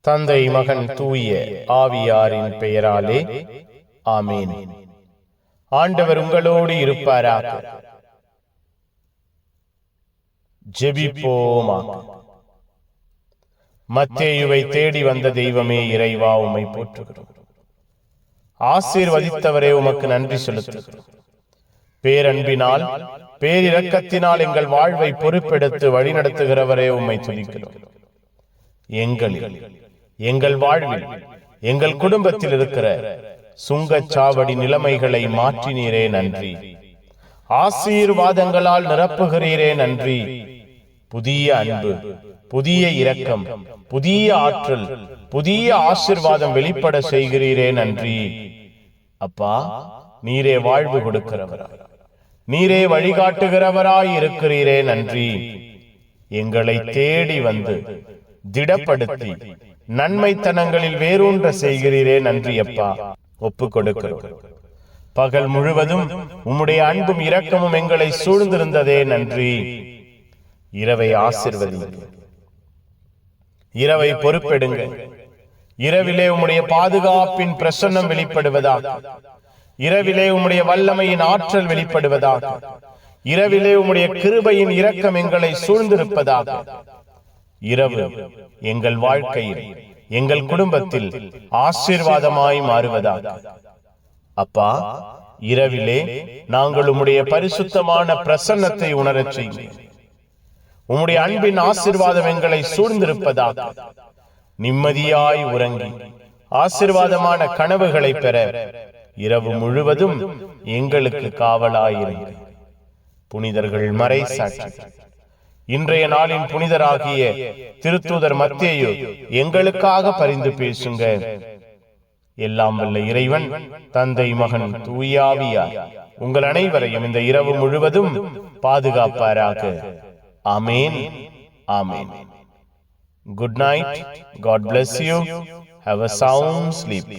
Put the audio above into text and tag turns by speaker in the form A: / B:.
A: தந்தை மகன் தூய ஆவியாரின் பெயராலே. ஆமேன். ஆண்டவர் உங்களோடு இருப்பாராக. ஜெபிப்போமா. மத்தேயுவை தேடி வந்த தெய்வமே இறைவா உம்மை போற்றுகிறோம். ஆசீர்வதித்தவரே உமக்கு நன்றி செலுத்துகிறோம். பேரன்பினால் பேரிரக்கத்தினால் எங்கள் வாழ்வை பொறுப்பெடுத்து வழிநடத்துகிறவரே உம்மை துதிக்கிறோம். எங்களில் எங்கள் வாழ்வில் எங்கள் குடும்பத்தில் இருக்கிற சுங்கச்சாவடி நிலைமைகளை மாற்றினீரே நன்றி. ஆசீர்வாதங்களால் நிரப்புகிறீரே நன்றி. புதிய அன்பு புதிய இரக்கம் புதிய ஆற்றல் புதிய ஆசிர்வாதம் வெளிப்பட செய்கிறீரே நன்றி. அப்பா நீரே வாழ்வு கொடுக்கிறவராய் நீரே வழிகாட்டுகிறவராய் இருக்கிறீரே நன்றி. எங்களை தேடி வந்து திடப்படுத்தி நன்மைத்தனங்களில் வேரூன்ற செய்கிறீரே நன்றி அப்பா ஒப்பு கொடுக்கிறோம் பகல் முழுவதும் உம்முடைய அன்பும் இரக்கமும் எங்களை சூழ்ந்திருந்ததே நன்றி. இரவை ஆசிர்வதிங்க இரவை பொறுப்பெடுங்க இரவிலே உம்முடைய பாதுகாப்பின் பிரசன்னம் வெளிப்படுவதாக. இரவிலே உம்முடைய வல்லமையின் ஆற்றல் வெளிப்படுவதாக. இரவிலே உம்முடைய கிருபையின் இரக்கம் எங்களை சூழ்ந்திருப்பதாக. இரவு எங்கள் வாழ்க்கையில் எங்கள் குடும்பத்தில் ஆசீர்வாதமாய் மாறுவதாக. அப்பா இரவிலே நாங்கள் உம்முடைய பரிசுத்தமான பிரசன்னத்தை உணரச் செய்யுங்க உம்முடைய அன்பின் ஆசிர்வாதம் எங்களை சூழ்ந்திருப்பதாக. நிம்மதியாய் உறங்கி ஆசிர்வாதமான கனவுகளை பெற இரவு முழுவதும் எங்களுக்கு காவலாயிருங்க புனிதர்கள் மறை சாட்சி இன்றைய நாளின் புனிதராகிய திருத்தூதர் மத்தேயு எங்களுக்காக பரிந்து பேசுங்க. எல்லாம் வல்ல இறைவன் தந்தை மகன் தூயாவியார் உங்கள் அனைவரையும் இந்த இரவு முழுவதும் பாதுகாப்பாராக. ஆமேன் ஆமேன். Good night God bless you have a sound sleep